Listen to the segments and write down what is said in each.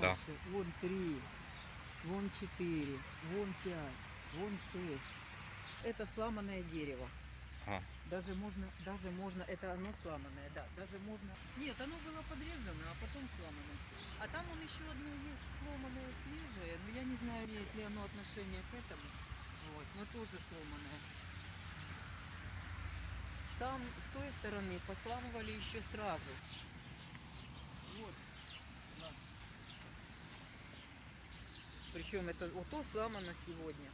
Дальше. Вон три, вон четыре, вон пять, вон шесть. Это сломанное дерево. Ага. Даже можно, даже можно, это оно сломанное, да, даже можно. Нет, оно было подрезано, а потом сломано. А там он еще одно есть сломанное свежее, но я не знаю, имеет ли оно отношение к этому. Вот, но тоже сломанное. Там с той стороны посламывали еще сразу. Вот. да. Причем это вот то сломано сегодня.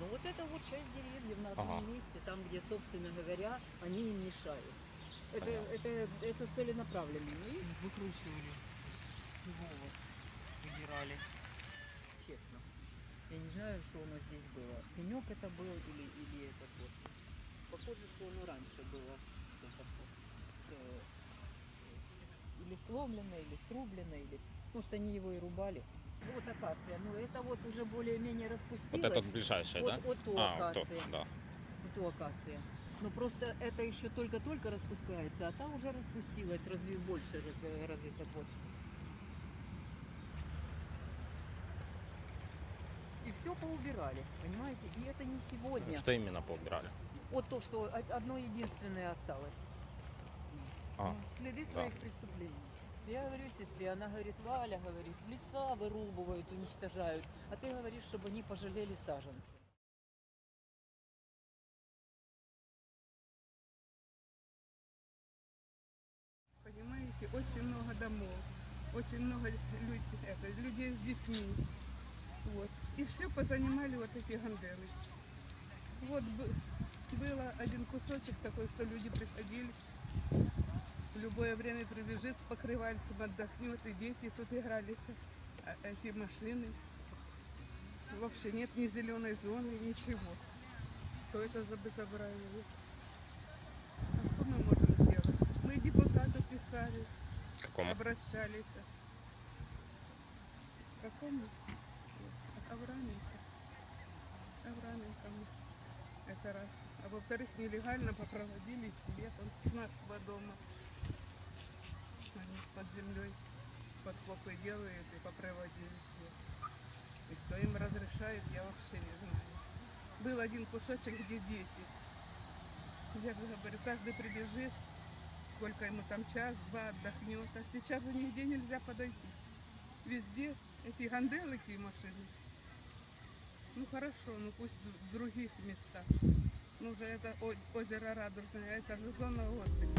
Ну вот это вот шесть деревьев на одном Ага. месте, там, где, собственно говоря, они им мешают. Это, Понятно. это, это целенаправленно. Ну и выкручивали. Его вот выдирали. Честно. Я не знаю, что у нас здесь было. Пенек это был или, или этот вот. Похоже, что оно раньше было с, с с, с- сломлено, или срублено, или... Может, они его и рубали. Вот акация. Ну, это вот уже более-менее распустилось. Вот это ближайшее, вот, да? вот то А, то, акация. да. Вот то акация. Но просто это еще только-только распускается, а та уже распустилась, разве больше раз, развито вот. И все поубирали, понимаете? И это не сегодня. Что именно поубирали? Вот то, что одно единственное осталось. А, следы да. своих преступлений. Я говорю сестре, она говорит, Валя, говорит, леса вырубывают, уничтожают, а ты говоришь, чтобы они пожалели саженцы. Понимаете, очень много домов, очень много люд- это, людей с детьми. Вот. И все позанимали вот эти ганделы. Вот бы- было один кусочек такой, что люди приходили, любое время прибежит с покрывальцем, отдохнет, и дети тут игрались. А эти машины, вообще нет ни зеленой зоны, ничего. Что это за безобразие? А что мы можем сделать? Мы депутату писали, какому? обращались. Какому? Авраменко. Авраменко. Это раз. А во-вторых, нелегально попроводили там с нашего дома. Под землей подкопы делают и попроводили себе. И кто им разрешает, я вообще не знаю. Был один кусочек, где дети. Я говорю, каждый прибежит, сколько ему там час, два отдохнет. А сейчас же нигде нельзя подойти. Везде эти ганделыки и машины. Ну хорошо, ну пусть в других местах. Ну же это озеро Радужное, это же зона отдыха.